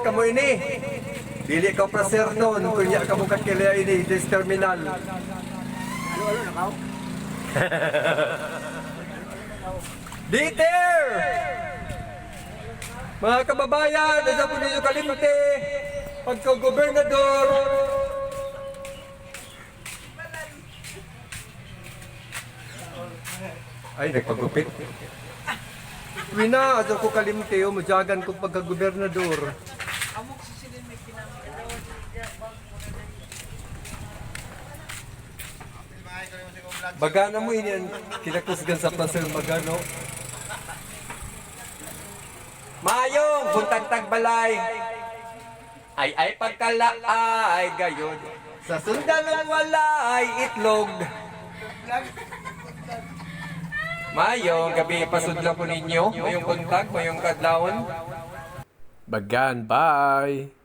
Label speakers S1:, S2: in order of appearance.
S1: ka mo ini. Dili ka prasernon, kunya ka mo kakilya ini, this terminal.
S2: Ano-ano na kao?
S1: Diter! Mga kababayan, nasa po ninyo kalimte, pagka-gobernador, ay, nagpagupit. Wina, ato ko kalimte, o mujagan ko pagka-gobernador. Bagana mo ini kinakusgan sa pasel magano. Mayong buntag tagbalay. Ay ay pagkala ay gayon. Sa sundan ng walay itlog. Mayong gabi pasudlo ko ninyo. Mayong buntag, mayong kadlawon. Bagan, bye.